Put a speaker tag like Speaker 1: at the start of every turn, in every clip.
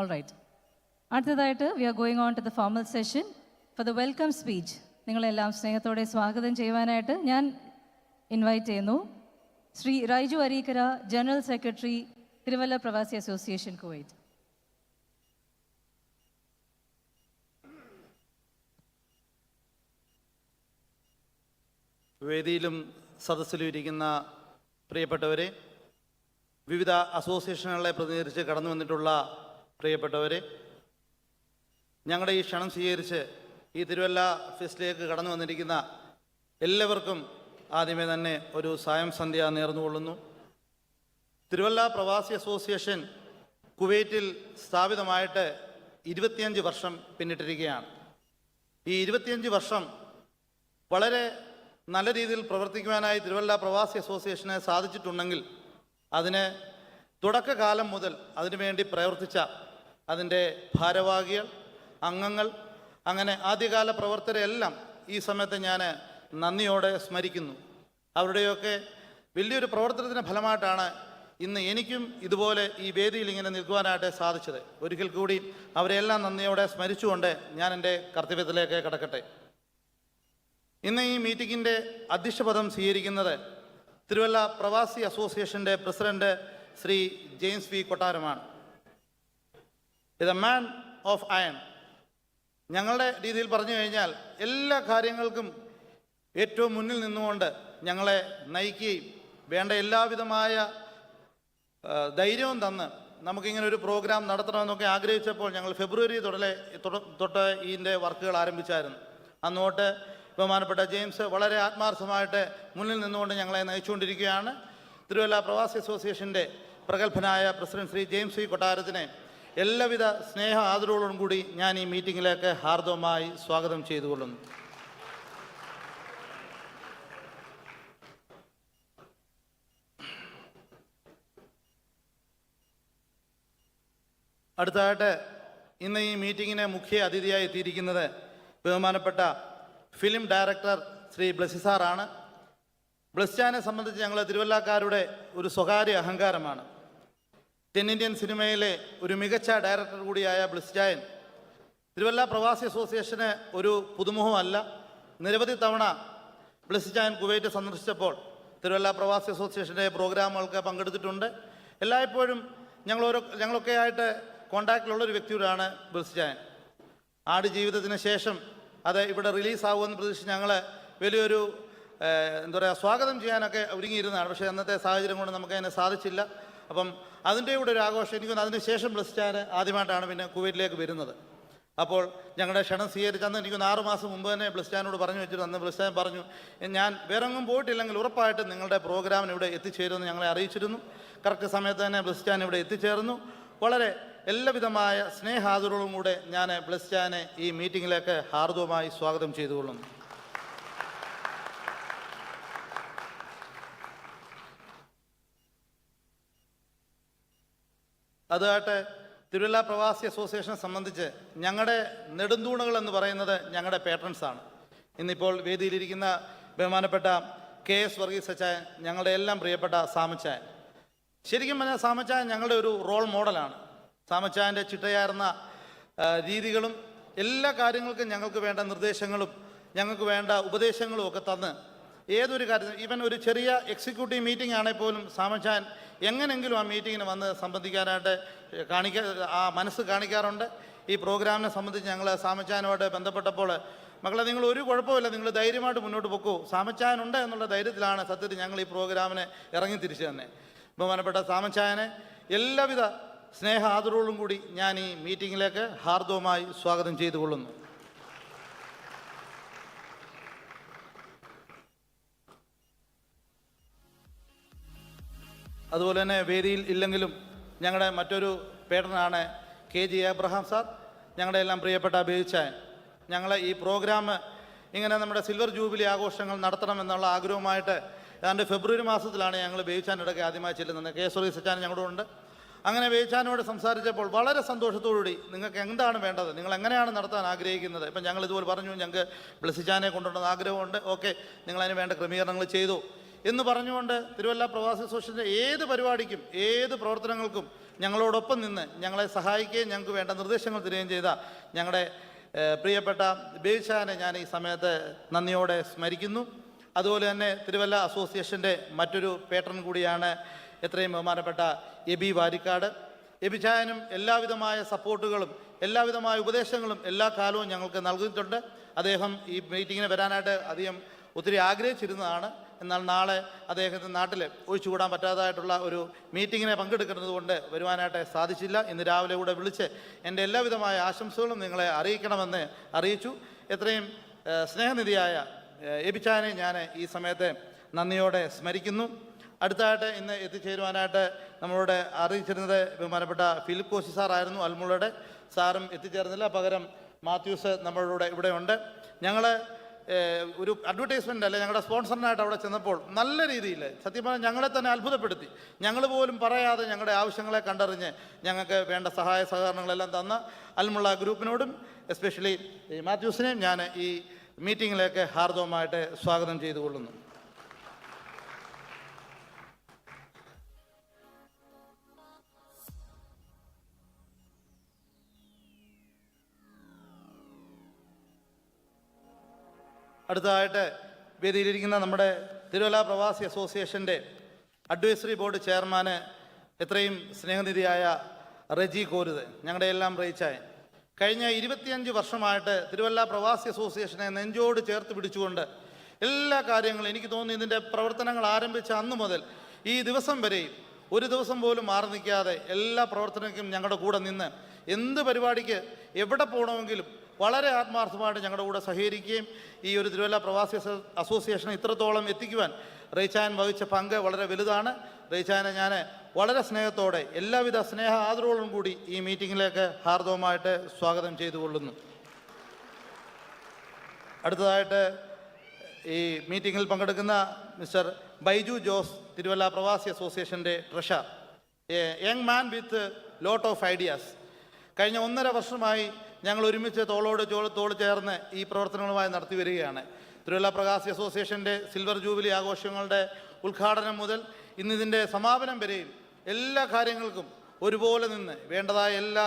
Speaker 1: All right അടുത്തതായിട്ട് we are going on to the formal session for the welcome speech നിങ്ങളെല്ലാം സ്നേഹത്തോടെ സ്വാഗതം ചെയ്യുവാനായിട്ട് ഞാൻ ഇൻവൈറ്റ് ചെയ്യുന്നു. Shri Raiju Areekkara general secretary Thiruvalla Pravasi association Kuwait
Speaker 2: വേദിയിലും സദസ്സിലും ഇരിക്കുന്ന പ്രിയപ്പെട്ടവരെ വിവിധ അസോസിയേഷനുകളെ പ്രതിനിധീകരിച്ച് കടന്നു വന്നിട്ടുള്ള പ്രിയപ്പെട്ടവരെ ഞങ്ങളുടെ ഈ ക്ഷണം സ്വീകരിച്ച് ഈ തിരുവല്ല ഫെസ്റ്റിലേക്ക് കടന്നു വന്നിരിക്കുന്ന എല്ലാവർക്കും ആദ്യമേ തന്നെ ഒരു സായം സന്ധ്യ നേർന്നുകൊള്ളുന്നു. തിരുവല്ല പ്രവാസി അസോസിയേഷൻ കുവൈറ്റിൽ സ്ഥാപിതമായിട്ട് ഇരുപത്തിയഞ്ച് വർഷം പിന്നിട്ടിരിക്കുകയാണ്. ഈ ഇരുപത്തിയഞ്ച് വർഷം വളരെ നല്ല രീതിയിൽ പ്രവർത്തിക്കുവാനായി തിരുവല്ല പ്രവാസി അസോസിയേഷനെ സാധിച്ചിട്ടുണ്ടെങ്കിൽ അതിന് തുടക്കകാലം മുതൽ അതിനുവേണ്ടി പ്രവർത്തിച്ച അതിന്റെ ഭാരവാഹികൾ അംഗങ്ങൾ അങ്ങനെ ആദ്യകാല പ്രവർത്തകരെല്ലാം ഈ സമയത്ത് ഞാൻ നന്ദിയോടെ സ്മരിക്കുന്നു. അവരുടെയൊക്കെ വലിയൊരു പ്രവർത്തനത്തിന്റെ ഫലമായിട്ടാണ് ഇന്ന് എനിക്കും ഇതുപോലെ ഈ വേദിയിൽ ഇങ്ങനെ നിൽക്കുവാനായിട്ട് സാധിച്ചത്. ഒരിക്കൽ കൂടി അവരെല്ലാം നന്ദിയോടെ സ്മരിച്ചുകൊണ്ട് ഞാൻ എന്റെ കർത്തവ്യത്തിലേക്ക് കടക്കട്ടെ. ഇന്ന് ഈ മീറ്റിങ്ങിന്റെ അധ്യക്ഷപദം സ്വീകരിക്കുന്നത് തിരുവല്ല പ്രവാസി അസോസിയേഷന്റെ പ്രസിഡന്റ് ശ്രീ ജെയിംസ് വി കൊട്ടാരമാണ്. ഇത് എ മാൻ ഓഫ് അയൺ ഞങ്ങളുടെ രീതിയിൽ പറഞ്ഞു കഴിഞ്ഞാൽ എല്ലാ കാര്യങ്ങൾക്കും ഏറ്റവും മുന്നിൽ നിന്നുകൊണ്ട് ഞങ്ങളെ നയിക്കുകയും വേണ്ട എല്ലാവിധമായ ധൈര്യവും തന്ന് നമുക്കിങ്ങനെ ഒരു പ്രോഗ്രാം നടത്തണമെന്നൊക്കെ ആഗ്രഹിച്ചപ്പോൾ ഞങ്ങൾ ഫെബ്രുവരി തൊടലെ തൊട- തൊട്ട് ഇതിന്റെ വർക്കുകൾ ആരംഭിച്ചായിരുന്നു. അന്നോട്ട് ബഹുമാനപ്പെട്ട ജെയിംസ് വളരെ ആത്മാർത്ഥമായിട്ട് മുന്നിൽ നിന്നുകൊണ്ട് ഞങ്ങളെ നയിച്ചുകൊണ്ടിരിക്കുകയാണ്. തിരുവല്ല പ്രവാസി അസോസിയേഷന്റെ പ്രഗത്ഭനായ പ്രസിഡന്റ് ശ്രീ ജെയിംസ് വി കൊട്ടാരത്തിനെ എല്ലാവിധ സ്നേഹ ആദരവുകളും കൂടി ഞാൻ ഈ മീറ്റിങ്ങിലേക്ക് ഹാർദവമായി സ്വാഗതം ചെയ്തുകൊള്ളുന്നു. അടുത്തതായിട്ട് ഇന്ന് ഈ മീറ്റിങ്ങിന് മുഖ്യ അതിഥിയായി എത്തിയിരിക്കുന്നത് ബഹുമാനപ്പെട്ട ഫിലിം ഡയറക്ടർ ശ്രീ ബ്ലസി സാറാണ്. ബ്ലസ്റ്റാനെ സംബന്ധിച്ച് ഞങ്ങൾ തിരുവല്ലക്കാരുടെ ഒരു സ്വകാര്യ അഹങ്കാരമാണ്. തെന്നിന്ത്യൻ സിനിമയിലെ ഒരു മികച്ച ഡയറക്ടർ കൂടിയായ ബ്ലിസ് ജായൻ തിരുവല്ല പ്രവാസി അസോസിയേഷന് ഒരു പുതുമുഖമല്ല. നിരവധി തവണ ബ്ലിസ് ജായൻ കുവൈറ്റ് സന്ദർശിച്ചപ്പോൾ തിരുവല്ല പ്രവാസി അസോസിയേഷന്റെ പ്രോഗ്രാമുകൾക്ക് പങ്കെടുത്തിട്ടുണ്ട്. എല്ലായ്പ്പോഴും ഞങ്ങൾ ഓരോ ഞങ്ങളൊക്കെ ആയിട്ട് കോണ്ടാക്റ്റിലുള്ള ഒരു വ്യക്തിയോടാണ് ജായൻ. ആട് ജീവിതത്തിന് ശേഷം അത് ഇവിടെ റിലീസാകുമെന്ന് പ്രതീക്ഷിച്ച് ഞങ്ങൾ വലിയൊരു എന്താ പറയുക സ്വാഗതം ചെയ്യാനൊക്കെ ഒരുങ്ങിയിരുന്നതാണ്. പക്ഷേ അന്നത്തെ സാഹചര്യം കൊണ്ട് നമുക്ക് അതിനെ സാധിച്ചില്ല. അപ്പം അതിന്റെ കൂടെ ഒരു ആഘോഷം. എനിക്ക് അതിന് ശേഷം ബ്ലസ്റ്റാൻ ആദ്യമായിട്ടാണ് പിന്നെ കുവൈറ്റിലേക്ക് വരുന്നത്. അപ്പോൾ ഞങ്ങളുടെ ക്ഷണം സ്വീകരിച്ച് അന്ന് എനിക്ക് ആറ് മാസം മുമ്പ് തന്നെ ബ്ലസ്റ്റാനോട് പറഞ്ഞു വെച്ചിരുന്നു. അന്ന് ബ്ലസ്റ്റാൻ പറഞ്ഞു ഞാൻ വേറെ എങ്ങും പോയിട്ടില്ലെങ്കിൽ ഉറപ്പായിട്ടും നിങ്ങളുടെ പ്രോഗ്രാമിന് ഇവിടെ എത്തിച്ചേരുമെന്ന് ഞങ്ങളെ അറിയിച്ചിരുന്നു. കറക്റ്റ് സമയത്ത് തന്നെ ബ്ലസ്റ്റാൻ ഇവിടെ എത്തിച്ചേർന്നു. വളരെ എല്ലാവിധമായ സ്നേഹാദരവും കൂടെ ഞാൻ ബ്ലസ്റ്റാനെ ഈ മീറ്റിങ്ങിലേക്ക് ഹാർദവമായി സ്വാഗതം ചെയ്തുകൊള്ളുന്നു. അതുമായിട്ട് തിരുവല്ല പ്രവാസി അസോസിയേഷനെ സംബന്ധിച്ച് ഞങ്ങളുടെ നെടുന്തൂണുകൾ എന്ന് പറയുന്നത് ഞങ്ങളുടെ പേട്രൻസാണ് ഇന്നിപ്പോൾ വേദിയിലിരിക്കുന്ന ബഹുമാനപ്പെട്ട കെ എസ് വർഗീസ് അച്ചായൻ ഞങ്ങളുടെ എല്ലാം പ്രിയപ്പെട്ട സാമച്ചായൻ. ശരിക്കും പറഞ്ഞാൽ സാമച്ചായൻ ഞങ്ങളുടെ ഒരു റോൾ മോഡലാണ് സാമച്ചായന്റെ ചിട്ടയാർന്ന രീതികളും എല്ലാ കാര്യങ്ങൾക്കും ഞങ്ങൾക്ക് വേണ്ട നിർദ്ദേശങ്ങളും ഞങ്ങൾക്ക് വേണ്ട ഉപദേശങ്ങളും ഒക്കെ തന്ന് ഏതൊരു കാര്യത്തിനും ഈവൻ ഒരു ചെറിയ എക്സിക്യൂട്ടീവ് മീറ്റിംഗ് ആണെങ്കിൽ പോലും സാമച്ചാൻ എങ്ങനെങ്കിലും ആ മീറ്റിങ്ങിന് വന്ന് സംബന്ധിക്കാനായിട്ട് കാണിക്ക ആ മനസ്സ് കാണിക്കാറുണ്ട്. ഈ പ്രോഗ്രാമിനെ സംബന്ധിച്ച് ഞങ്ങൾ സാമച്ചാനുമായിട്ട് ബന്ധപ്പെട്ടപ്പോൾ മക്കളെ നിങ്ങൾ ഒരു കുഴപ്പമില്ല നിങ്ങൾ ധൈര്യമായിട്ട് മുന്നോട്ട് പോക്കൂ. സാമച്ചാനുണ്ട് എന്നുള്ള ധൈര്യത്തിലാണ് സത്യത്തിൽ ഞങ്ങൾ ഈ പ്രോഗ്രാമിന് ഇറങ്ങി തിരിച്ചു തന്നെ. ബഹുമാനപ്പെട്ട സാമച്ചായനെ എല്ലാവിധ സ്നേഹ ആദരവുകളും കൂടി ഞാൻ ഈ മീറ്റിങ്ങിലേക്ക് ഹാർദവമായി സ്വാഗതം ചെയ്തുകൊള്ളുന്നു. അതുപോലെ തന്നെ വേദിയിൽ ഇല്ലെങ്കിലും ഞങ്ങളുടെ മറ്റൊരു പേടനാണ് കെ ജി എബ്രഹാം സാർ. ഞങ്ങളുടെ എല്ലാം പ്രിയപ്പെട്ട ബേച്ചായൻ ഞങ്ങളെ ഈ പ്രോഗ്രാം ഇങ്ങനെ നമ്മുടെ സിൽവർ ജൂബിലി ആഘോഷങ്ങൾ നടത്തണമെന്നുള്ള ആഗ്രഹമായിട്ട് ഏതാണ്ട് ഫെബ്രുവരി മാസത്തിലാണ് ഞങ്ങൾ വേവിച്ചാനിടയ്ക്ക് ആദ്യമായി ചെല്ലുന്നത്. കെ സുറി സച്ചാൻ ഞങ്ങളുടെ ഉണ്ട്. അങ്ങനെ വേവിച്ചാനോട് സംസാരിച്ചപ്പോൾ വളരെ സന്തോഷത്തോടുകൂടി നിങ്ങൾക്ക് എന്താണ് വേണ്ടത്? നിങ്ങൾ എങ്ങനെയാണ് നടത്താൻ ആഗ്രഹിക്കുന്നത്? ഇപ്പം ഞങ്ങൾ ഇതുപോലെ പറഞ്ഞു ഞങ്ങൾക്ക് ബ്ലസിച്ചാനെ കൊണ്ടുവരുന്ന ആഗ്രഹമുണ്ട്. ഓക്കെ നിങ്ങളതിന് വേണ്ട ക്രമീകരണങ്ങൾ ചെയ്തു. എന്ന് പറഞ്ഞുകൊണ്ട് തിരുവല്ല പ്രവാസി അസോസിയേഷന്റെ ഏത് പരിപാടിക്കും ഏത് പ്രവർത്തനങ്ങൾക്കും ഞങ്ങളോടൊപ്പം നിന്ന് ഞങ്ങളെ സഹായിക്കുകയും ഞങ്ങൾക്ക് വേണ്ട നിർദ്ദേശങ്ങൾ തരികയും ചെയ്ത ഞങ്ങളുടെ പ്രിയപ്പെട്ട ബേഷാനെ ഞാൻ ഈ സമയത്ത് നന്ദിയോടെ സ്മരിക്കുന്നു. അതുപോലെ തന്നെ തിരുവല്ല അസോസിയേഷന്റെ മറ്റൊരു പേട്ടൺ കൂടിയാണ് എത്രയും ബഹുമാനപ്പെട്ട എബി വാരിക്കാട്. എബിചായനും എല്ലാവിധമായ സപ്പോർട്ടുകളും എല്ലാവിധമായ ഉപദേശങ്ങളും എല്ലാ കാലവും ഞങ്ങൾക്ക് നൽകിയിട്ടുണ്ട്. അദ്ദേഹം ഈ മീറ്റിങ്ങിന് വരാനായിട്ട് അധികം ഒത്തിരി ആഗ്രഹിച്ചിരുന്നതാണ്. എന്നാൽ നാളെ അദ്ദേഹത്തിന് നാട്ടിൽ ഒഴിച്ചുകൂടാൻ പറ്റാതായിട്ടുള്ള ഒരു മീറ്റിങ്ങിനെ പങ്കെടുക്കുന്നത് കൊണ്ട് വരുവാനായിട്ട് സാധിച്ചില്ല. ഇന്ന് രാവിലെ കൂടെ വിളിച്ച് എന്റെ എല്ലാവിധമായ ആശംസകളും നിങ്ങളെ അറിയിക്കണമെന്ന് അറിയിച്ചു. എത്രയും സ്നേഹനിധിയായ എബിച്ചാനെ ഞാൻ ഈ സമയത്ത് നന്ദിയോടെ സ്മരിക്കുന്നു. അടുത്തായിട്ട് ഇന്ന് എത്തിച്ചേരുവാനായിട്ട് നമ്മളോട് അറിയിച്ചിരുന്നത് ബഹുമാനപ്പെട്ട ഫിലിപ്പ് കോശി സാറായിരുന്നു അൽമുളയുടെ സാറും എത്തിച്ചേർന്നില്ല. പകരം മാത്യൂസ് നമ്മളുടെ ഇവിടെ ഉണ്ട് ഞങ്ങൾ ഒരു അഡ്വർടൈസ്മെന്റ് അല്ലെ ഞങ്ങളുടെ സ്പോൺസറിനായിട്ട് അവിടെ ചെന്നപ്പോൾ നല്ല രീതിയിൽ സത്യം പറഞ്ഞാൽ ഞങ്ങളെ തന്നെ അത്ഭുതപ്പെടുത്തി. ഞങ്ങൾ പോലും പറയാതെ ഞങ്ങളുടെ ആവശ്യങ്ങളെ കണ്ടറിഞ്ഞ് ഞങ്ങൾക്ക് വേണ്ട സഹായ സഹകരണങ്ങളെല്ലാം തന്ന അൽമുള്ള ഗ്രൂപ്പിനോടും എസ്പെഷ്യലി മാത്യൂസിനെയും ഞാൻ ഈ മീറ്റിങ്ങിലേക്ക് ഹാർദവമായിട്ട് സ്വാഗതം ചെയ്തു അടുത്തതായിട്ട് വേദിയിലിരിക്കുന്ന നമ്മുടെ തിരുവല്ല പ്രവാസി അസോസിയേഷന്റെ അഡ്വൈസറി ബോർഡ് ചെയർമാന് എത്രയും സ്നേഹനിധിയായ റെജി കോരുത്. ഞങ്ങളുടെ എല്ലാം റയിച്ചായ കഴിഞ്ഞ ഇരുപത്തിയഞ്ച് വർഷമായിട്ട് തിരുവല്ല പ്രവാസി അസോസിയേഷനെ നെഞ്ചോട് ചേർത്ത് പിടിച്ചുകൊണ്ട് എല്ലാ കാര്യങ്ങളും എനിക്ക് തോന്നുന്നു ഇതിന്റെ പ്രവർത്തനങ്ങൾ ആരംഭിച്ച അന്ന് മുതൽ ഈ ദിവസം വരെയും ഒരു ദിവസം പോലും മാറി നിൽക്കാതെ എല്ലാ പ്രവർത്തനങ്ങൾക്കും ഞങ്ങളുടെ കൂടെ നിന്ന് എന്ത് പരിപാടിക്ക് എവിടെ പോകണമെങ്കിലും വളരെ ആത്മാർത്ഥമായിട്ട് ഞങ്ങളുടെ കൂടെ സഹകരിക്കുകയും ഈ ഒരു തിരുവല്ല പ്രവാസി അസോ- അസോസിയേഷൻ ഇത്രത്തോളം എത്തിക്കുവാൻ റേച്ചാൻ വഹിച്ച പങ്ക് വളരെ വലുതാണ്. റേച്ചാനെ ഞാൻ വളരെ സ്നേഹത്തോടെ എല്ലാവിധ സ്നേഹ ആദരവുകളും കൂടി ഈ മീറ്റിങ്ങിലേക്ക് ഹാർദവമായിട്ട് സ്വാഗതം ചെയ്തു കൊള്ളുന്നു അടുത്തതായിട്ട് ഈ മീറ്റിങ്ങിൽ പങ്കെടുക്കുന്ന മിസ്റ്റർ ബൈജു ജോസ് തിരുവല്ല പ്രവാസി അസോസിയേഷന്റെ treasurer young man with lot of ideas. കഴിഞ്ഞ ഒന്നര വർഷമായി ഞങ്ങൾ ഒരുമിച്ച് തോളോട് തോൾ ചേർന്ന് ഈ പ്രവർത്തനങ്ങളുമായി നടത്തി വരികയാണ്. തിരുവല്ല പ്രകാശി അസോസിയേഷന്റെ സിൽവർ ജൂബിലി ആഘോഷങ്ങളുടെ ഉദ്ഘാടനം മുതൽ ഇന്നിതിന്റെ സമാപനം വരെയും എല്ലാ കാര്യങ്ങൾക്കും ഒരുപോലെ നിന്ന് വേണ്ടതായ എല്ലാ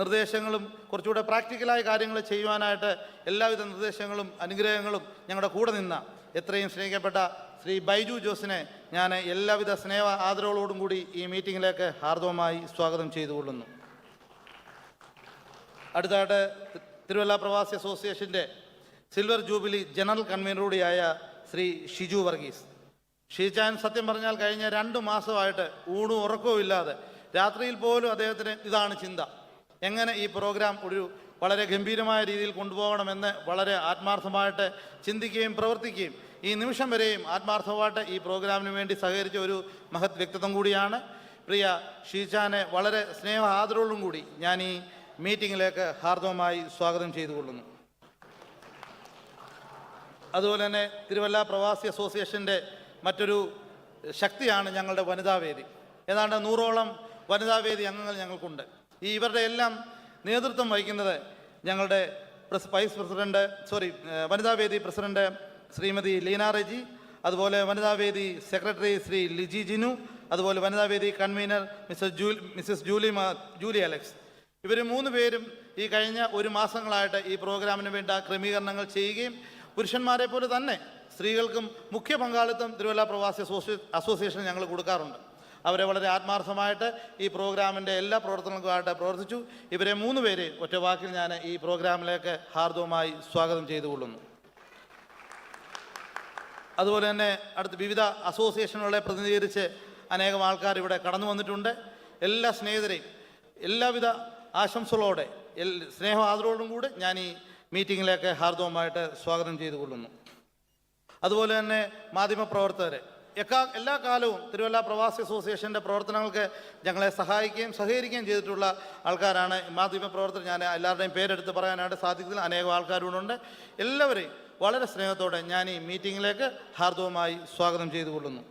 Speaker 2: നിർദ്ദേശങ്ങളും കുറച്ചുകൂടെ പ്രാക്ടിക്കലായ കാര്യങ്ങൾ ചെയ്യുവാനായിട്ട് എല്ലാവിധ നിർദ്ദേശങ്ങളും അനുഗ്രഹങ്ങളും ഞങ്ങളുടെ കൂടെ നിന്ന എത്രയും സ്നേഹിക്കപ്പെട്ട ശ്രീ ബൈജു ജോസിനെ ഞാൻ എല്ലാവിധ സ്നേഹ ആദരവോടും കൂടി ഈ മീറ്റിങ്ങിലേക്ക് ഹാർദവമായി സ്വാഗതം ചെയ്തുകൊള്ളുന്നു. അടുത്തായിട്ട് തിരുവല്ല പ്രവാസി അസോസിയേഷന്റെ സിൽവർ ജൂബിലി ജനറൽ കൺവീനർ കൂടിയായ ശ്രീ ഷിജു വർഗീസ്. ഷീജാൻ സത്യം പറഞ്ഞാൽ കഴിഞ്ഞ രണ്ട് മാസമായിട്ട് ഊണും ഉറക്കവും ഇല്ലാതെ രാത്രിയിൽ പോലും അദ്ദേഹത്തിന് ഇതാണ് ചിന്ത. എങ്ങനെ ഈ പ്രോഗ്രാം ഒരു വളരെ ഗംഭീരമായ രീതിയിൽ കൊണ്ടുപോകണമെന്ന് വളരെ ആത്മാർത്ഥമായിട്ട് ചിന്തിക്കുകയും പ്രവർത്തിക്കുകയും ഈ നിമിഷം വരെയും ആത്മാർത്ഥമായിട്ട് ഈ പ്രോഗ്രാമിന് വേണ്ടി സഹകരിച്ച ഒരു മഹത് വ്യക്തിത്വം കൂടിയാണ്. പ്രിയ ഷീചാനെ വളരെ സ്നേഹ ആദരവോടും കൂടി ഞാൻ ഈ മീറ്റിങ്ങിലേക്ക് ഹാർദവമായി സ്വാഗതം ചെയ്തു കൊള്ളുന്നു. അതുപോലെ തന്നെ തിരുവല്ല പ്രവാസി അസോസിയേഷന്റെ മറ്റൊരു ശക്തിയാണ് ഞങ്ങളുടെ വനിതാവേദി ഏതാണ്ട് നൂറോളം വനിതാവേദി അംഗങ്ങൾ ഞങ്ങൾക്കുണ്ട്. ഈ ഇവരുടെ എല്ലാം നേതൃത്വം വഹിക്കുന്നത് ഞങ്ങളുടെ വൈസ് പ്രസിഡന്റ് സോറി വനിതാവേദി പ്രസിഡന്റ് ശ്രീമതി ലീന റെജി അതുപോലെ വനിതാവേദി സെക്രട്ടറി ശ്രീ ലിജി ജിനു അതുപോലെ വനിതാവേദി കൺവീനർ മിസ്റ്റർ ജൂ മിസ്സസ് ജൂലി ജൂലി അലക്സ്. ഇവർ മൂന്ന് പേരും ഈ കഴിഞ്ഞ ഒരു മാസങ്ങളായിട്ട് ഈ പ്രോഗ്രാമിന് വേണ്ട ക്രമീകരണങ്ങൾ ചെയ്യുകയും പുരുഷന്മാരെ പോലെ തന്നെ സ്ത്രീകൾക്കും മുഖ്യ പങ്കാളിത്തം തിരുവല്ല പ്രവാസി അസോസിയ അസോസിയേഷൻ ഞങ്ങൾ കൊടുക്കാറുണ്ട്. അവരെ വളരെ ആത്മാർത്ഥമായിട്ട് ഈ പ്രോഗ്രാമിന്റെ എല്ലാ പ്രവർത്തനങ്ങൾക്കുമായിട്ട് പ്രവർത്തിച്ചു. ഇവരെ മൂന്ന് പേരെ ഒറ്റ വാക്കിൽ ഞാൻ ഈ പ്രോഗ്രാമിലേക്ക് ഹാർദവമായി സ്വാഗതം ചെയ്തുകൊള്ളുന്നു. അതുപോലെ തന്നെ അടുത്ത് വിവിധ അസോസിയേഷനുകളെ പ്രതിനിധീകരിച്ച് അനേകം ആൾക്കാർ ഇവിടെ കടന്നു വന്നിട്ടുണ്ട്. എല്ലാ സ്നേഹിതരെയും എല്ലാവിധ ആശംസകളോടെ സ്നേഹ ആദരവോടും കൂടെ ഞാൻ ഈ മീറ്റിങ്ങിലേക്ക് ഹാർദവമായിട്ട് സ്വാഗതം ചെയ്തു കൊള്ളുന്നു അതുപോലെ തന്നെ മാധ്യമപ്രവർത്തകരെ എക്കാ എല്ലാ കാലവും തിരുവല്ല പ്രവാസി അസോസിയേഷന്റെ പ്രവർത്തനങ്ങൾക്ക് ഞങ്ങളെ സഹായിക്കുകയും സഹകരിക്കുകയും ചെയ്തിട്ടുള്ള ആൾക്കാരാണ് മാധ്യമപ്രവർത്തകർ ഞാൻ എല്ലാവരുടെയും പേരെടുത്ത് പറയാനായിട്ട് സാധിക്കുന്ന അനേകം ആൾക്കാരുണ്ട് എല്ലാവരെയും വളരെ സ്നേഹത്തോടെ ഞാൻ ഈ മീറ്റിങ്ങിലേക്ക് ഹാർദവമായി സ്വാഗതം ചെയ്തു കൊള്ളുന്നു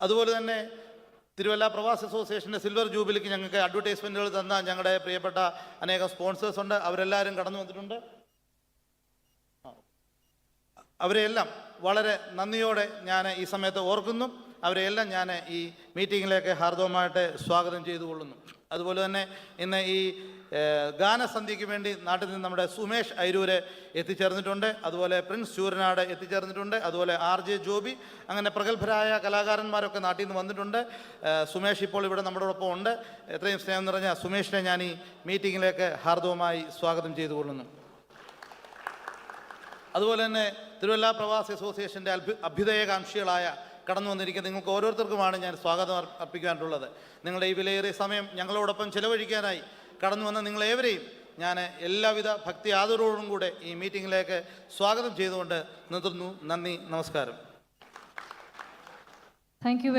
Speaker 2: അതുപോലെ തന്നെ തിരുവല്ല പ്രവാസി അസോസിയേഷന്റെ സിൽവർ ജൂബിലിക്ക് ഞങ്ങൾക്ക് അഡ്വർടൈസ്മെന്റുകൾ തന്ന ഞങ്ങളുടെ പ്രിയപ്പെട്ട അനേകം സ്പോൺസേഴ്സ് ഉണ്ട്. അവരെല്ലാവരും കടന്നു വന്നിട്ടുണ്ട്. അവരെയെല്ലാം വളരെ നന്ദിയോടെ ഞാൻ ഈ സമയത്ത് ഓർക്കുന്നു. അവരെയെല്ലാം ഞാൻ ഈ മീറ്റിങ്ങിലേക്ക് ഹാർദവമായിട്ട് സ്വാഗതം ചെയ്തുകൊള്ളുന്നു. അതുപോലെ തന്നെ ഇന്ന് ഈ ഗാനസന്ധ്യയ്ക്ക് വേണ്ടി നാട്ടിൽ നിന്ന് നമ്മുടെ സുമേഷ് അരൂര് എത്തിച്ചേർന്നിട്ടുണ്ട്. അതുപോലെ പ്രിൻസ് ചൂരനാട് എത്തിച്ചേർന്നിട്ടുണ്ട്. അതുപോലെ ആർ ജെ ജോബി അങ്ങനെ പ്രഗത്ഭരായ കലാകാരന്മാരൊക്കെ നാട്ടിൽ നിന്ന് വന്നിട്ടുണ്ട്. സുമേഷ് ഇപ്പോൾ ഇവിടെ നമ്മുടെ ഒപ്പം ഉണ്ട്. എത്രയും സ്നേഹം നിറഞ്ഞ സുമേഷിനെ ഞാൻ ഈ മീറ്റിങ്ങിലേക്ക് ഹാർദവുമായി സ്വാഗതം ചെയ്തുകൊള്ളുന്നു അതുപോലെ തന്നെ തിരുവല്ല പ്രവാസി അസോസിയേഷന്റെ അഭ്യു അഭ്യുദയകാംക്ഷികളായ കടന്നു വന്നിരിക്കുന്ന നിങ്ങൾക്ക് ഓരോരുത്തർക്കുമാണ് ഞാൻ സ്വാഗതം അർ- അർപ്പിക്കാനുള്ളത്. നിങ്ങളുടെ ഈ വിലയേറിയ സമയം ഞങ്ങളോടൊപ്പം ചിലവഴിക്കാനായി കടന്നു വന്ന നിങ്ങളേവരെയും ഞാൻ എല്ലാവിധ ഭക്തി ആദരവോടും കൂടെ ഈ മീറ്റിങ്ങിലേക്ക് സ്വാഗതം ചെയ്തുകൊണ്ട് നിർത്തുന്നു. നന്ദി നമസ്കാരം.
Speaker 1: Thank you